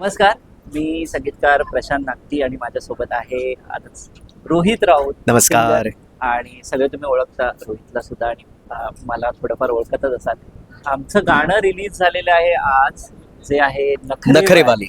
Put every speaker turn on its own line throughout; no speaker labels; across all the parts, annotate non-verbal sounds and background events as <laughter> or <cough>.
नमस्कार. मी संगीतकार प्रशांत नागती आणि माझ्यासोबत आहे रोहित राऊत.
नमस्कार.
आणि सगळे तुम्ही ओळखता रोहितला सुद्धा आणि मला थोडंफार ओळखतच असाल. आमचं गाणं रिलीज झालेलं आहे आज जे आहे नखरेवाली.
नखरेवाली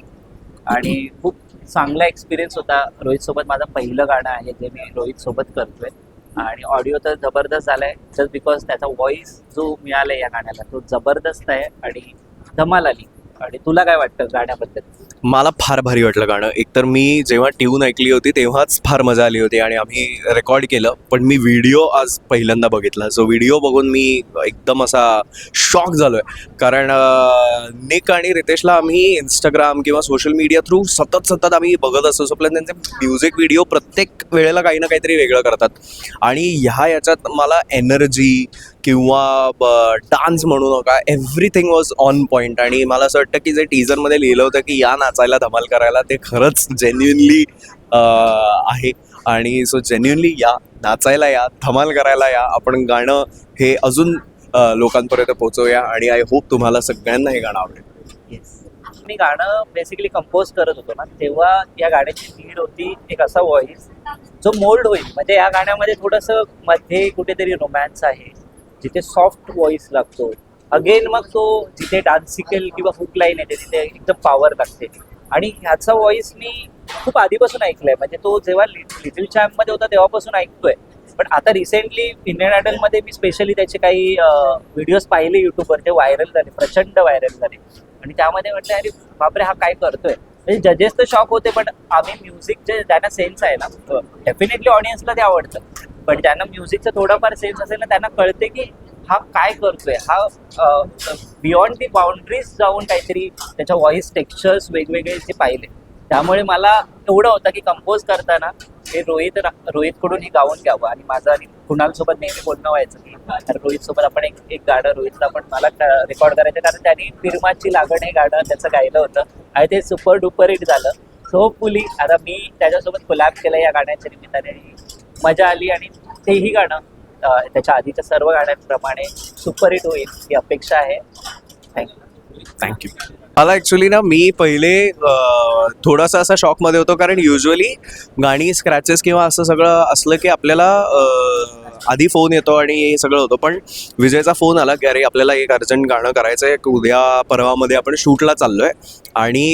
आणि खूप चांगला एक्सपिरियन्स होता. रोहित सोबत माझं पहिलं गाणं आहे जे मी रोहित सोबत करतोय. आणि ऑडिओ तर जबरदस्त झालाय. जस्ट बिकॉज त्याचा व्हॉइस जो मिळालाय या गाण्याला तो जबरदस्त आहे आणि धमाल आली. आणि तुला काय वाटतं गाण्याबद्दल?
मला फार भारी वाटलं गाणं. एकतर मी जेव्हा ट्यून ऐकली होती तेव्हाच फार मजा आली होती आणि आम्ही रेकॉर्ड केलं. पण मी व्हिडिओ आज पहिल्यांदा बघितला. सो व्हिडिओ बघून मी एकदम असा शॉक झालोय. कारण अं, निक आणि रितेशला आम्ही इंस्टाग्राम किंवा सोशल मीडिया थ्रू सतत सतत आम्ही बघत असतो. सो प्लस त्यांचे म्युझिक व्हिडिओ प्रत्येक वेळेला काही ना काहीतरी वेगळं करतात. आणि ह्या याच्यात मला एनर्जी किंवा डान्स म्हणू नका एव्हरीथिंग वॉज ऑन पॉईंट आणि मला असं वाटतं की जे टीजरमध्ये लिहिलं होतं की या नाचायला धमाल करायला ते खरंच जेन्युनली आहे. आणि सो जेन्युनली या नाचायला या धमाल करायला या आपण गाणं हे अजून लोकांपर्यंत पोहोचवूया. आणि आय होप तुम्हाला सगळ्यांना हे गाणं आवडेल.
येस मी गाणं बेसिकली कंपोज करत होतो ना तेव्हा या गाण्याची नीड होती एक असा व्हॉइस जो मोल्ड होईल. म्हणजे या गाण्यामध्ये थोडंसं मध्ये कुठेतरी रोमॅन्स आहे. जिथे सॉफ्ट व्हॉइस लागतो. अगेन मग तो जिथे डान्सिकल किंवा हुक लाईन येते तिथे एकदम पॉवर लागते. आणि ह्याचा व्हॉइस मी खूप आधीपासून ऐकलाय. म्हणजे तो जेव्हा लिटिलमध्ये होता तेव्हापासून ऐकतोय. पण आता रिसेंटली इंडियन आयडलमध्ये मी स्पेशली त्याचे काही व्हिडिओज पाहिले युट्यूबवर ते व्हायरल झाले प्रचंड व्हायरल झाले. आणि त्यामध्ये म्हटलं अरे बापरे हा काय करतोय? म्हणजे जजेस तर शॉक होते पण आम्ही म्युझिक जे त्यांना सेन्स आहे ना डेफिनेटली ऑडियन्सला ते आवडतं. पण ज्यांना म्युझिकचं थोडाफार सेन्स असेल ना त्यांना कळते की हा काय करतोय. हा बियॉन्ड दी बाउंड्रीज जाऊन काहीतरी त्याच्या व्हॉइस टेक्स्चर्स वेगवेगळे जे पाहिले. त्यामुळे मला एवढं होतं की कंपोज करताना हे रोहित रोहितकडून हे गाऊन घ्यावं. आणि माझं आणि कुणाल सोबत नेहमी बोलणं व्हायचं की रोहित सोबत आपण एक एक गाणं रोहितला पण मला रेकॉर्ड करायचं. कारण त्यांनी फिरमाची लागण हे गाणं त्याचं गायलं होतं. आणि ते सुपर डुपर हिट झालं. सो फुली आता मी त्याच्यासोबत कोलॅब केलं या गाण्याच्या निमित्ताने. मजा आली आणि तेही गाणं त्याच्या आधीच्या सर्व गाण्यांप्रमाणे सुपर हिट होईल ही अपेक्षा आहे. थँक्यू
थँक्यू मला ॲक्च्युली ना मी पहिले थोडासा असा शॉकमध्ये होतो कारण युजली गाणी स्क्रॅचेस किंवा असं सगळं असलं की आपल्याला आधी फोन येतो आणि हे सगळं होतं. पण विजयचा फोन आला की अरे आपल्याला एक अर्जंट गाणं करायचं आहे उद्या परवामध्ये आपण शूटला चाललो आहे आणि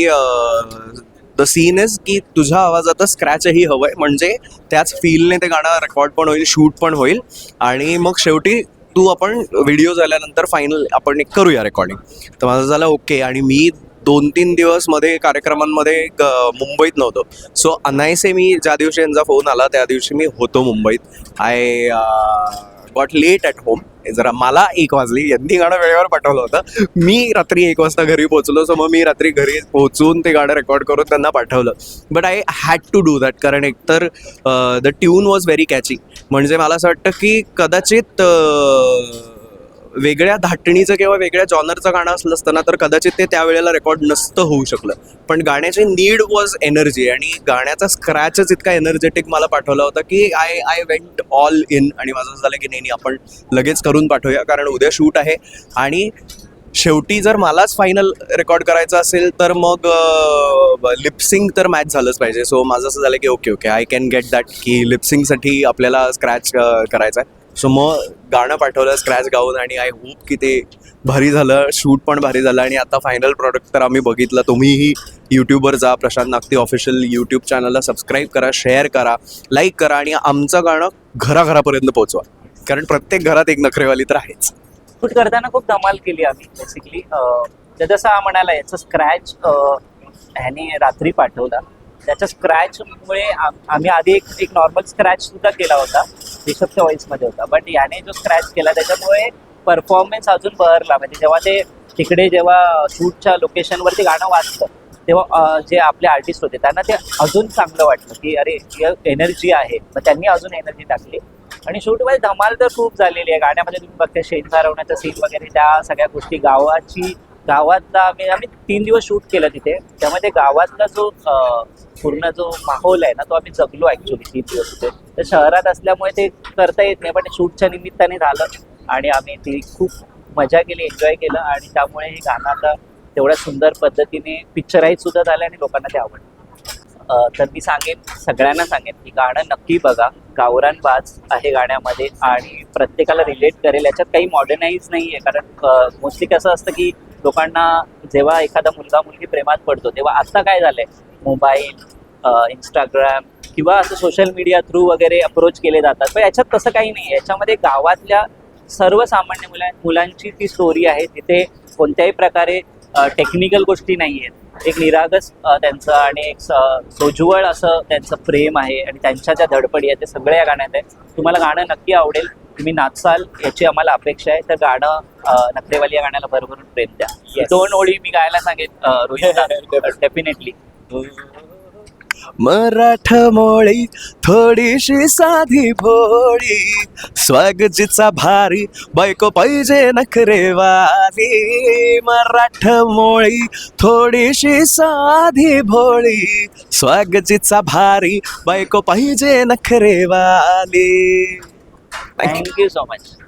द सीन इज की तुझ्या आवाजात स्क्रॅचही हवं आहे म्हणजे त्याच फीलने ते गाणं रेकॉर्ड पण होईल शूट पण होईल. आणि मग शेवटी तू आपण व्हिडिओ झाल्यानंतर फायनल आपण एक करूया रेकॉर्डिंग तर माझं झालं ओके आणि मी दोन तीन दिवसमध्ये कार्यक्रमांमध्ये मुंबईत नव्हतो. सो अनायसे मी ज्या दिवशी यांचा फोन आला त्या दिवशी मी होतो मुंबईत. I got late at home जरा मला एक वाजली. यांनी गाणं वेळेवर पाठवलं होतं. मी रात्री एक वाजता घरी पोहोचलो सो मग मी रात्री घरी पोहोचून ते गाणं रेकॉर्ड करून त्यांना पाठवलं. But I had to do that कारण एकतर the tune was very catchy म्हणजे मला असं वाटतं की कदाचित वेगळ्या धाटणीचं किंवा वेगळ्या जॉनरचं गाणं असलं असतं ना तर कदाचित ते त्यावेळेला रेकॉर्ड नसतं होऊ शकलं. पण गाण्याची नीड वॉज एनर्जी आणि गाण्याचा स्क्रॅचच इतका एनर्जेटिक मला पाठवला होता की I I went all in आणि माझं असं झालं की नाही नाही, आपण लगेच करून पाठवूया कारण उद्या शूट आहे. आणि शेवटी जर मलाच फायनल रेकॉर्ड करायचं असेल तर मग लिपसिंग तर मॅच झालंच पाहिजे. सो माझं असं झालं की okay okay I can get that की लिपसिंगसाठी आपल्याला स्क्रॅच करायचा आहे सो मग गाणं पाठवलं स्क्रॅच गाऊन आणि आय होप की ते भारी झालं. शूट पण भारी झालं आणि आता फायनल प्रॉडक्ट तर आम्ही बघितलं. तुम्हीही यूट्यूबवर जा. प्रशांत नागती ऑफिशियल यूट्यूब चॅनलला सबस्क्राईब करा शेअर करा लाईक करा आणि आमचं गाणं घराघरापर्यंत पोहोचवा. कारण प्रत्येक घरात एक नखरेवाली तर आहेच.
शूट करताना खूप धमाल केली आम्ही बेसिकली जसं हा म्हणाला याचं स्क्रॅच ह्याने रात्री पाठवला. त्याच्या स्क्रॅचमुळे आम्ही आधी एक एक नॉर्मल स्क्रॅच सुद्धा केला होता. रिषभच्या वॉईसमध्ये होता. बट याने जो स्क्रॅच केला त्याच्यामुळे परफॉर्मन्स अजून बहरला. म्हणजे जेव्हा ते तिकडे जेव्हा शूटच्या लोकेशनवरती गाणं वाजतं तेव्हा जे आपले आर्टिस्ट होते त्यांना ते अजून चांगलं वाटलं की अरे एनर्जी आहे. मग त्यांनी अजून एनर्जी टाकली. आणि शूटमध्ये धमाल तर खूप झालेली आहे. गाण्यामध्ये तुम्ही बघते शेण सारवण्याचा सीन वगैरे त्या सगळ्या गोष्टी गावाची गावातला आम्ही आम्ही तीन दिवस शूट केलं तिथे. त्यामध्ये गावातला जो पूर्ण जो माहोल आहे ना तो आम्ही जगलो ऍक्च्युली तीन दिवस तिथे. तर शहरात असल्यामुळे ते करता येत नाही पण शूटच्या निमित्ताने झालं. आणि आम्ही ती खूप मजा केली एन्जॉय केलं. आणि त्यामुळे हे गाणं आता तेवढ्या सुंदर पद्धतीने पिक्चराईज सुद्धा झालं आणि लोकांना ते आवडलं. तर मी सांगेन सगळ्यांना सांगेन की गाणं नक्की बघा. गावरान बाज आहे गाण्यामध्ये आणि प्रत्येकाला रिलेट करेल. याच्यात काही मॉडर्नाईज नाही आहे कारण मोस्टली कसं असतं की लोकांना जेव्हा एखादा मुलगा मुलगी प्रेमात पडतो तेव्हा आता काय झालंय? मोबाईल इंस्टाग्राम किंवा असं सोशल मीडिया थ्रू वगैरे अप्रोच केले जातात. पण याच्यात तसं काही नाही याच्यामध्ये गावातल्या सर्वसामान्य मुला मुलांची ती स्टोरी आहे. तिथे कोणत्याही प्रकारे टेक्निकल गोष्टी नाही आहेत एक निरागस त्यांचं आणि एक सोज्वळ असं त्यांचं प्रेम आहे आणि त्यांच्या ज्या धडपडी आहेत ते सगळ्या या गाण्यात आहे. तुम्हाला गाणं नक्की आवडेल. तुम्ही नाचसाल याची आम्हाला अपेक्षा आहे. तर गाणं नखरेवाली या गाण्याला भरभरून प्रेम द्या. ही दोन ओळी मी गायला सांगेन अ, रोहित डेफिनेटली <laughs>
मराठ मोळी थोडीशी साधी भोळी स्वगजीचा भारी बायको पाहिजे नखरेवाली. मराठ मोळी थोडीशी साधी भोळी स्वगजीचा भारी बायको पाहिजे नखरेवाली. Thank you.
Thank you so much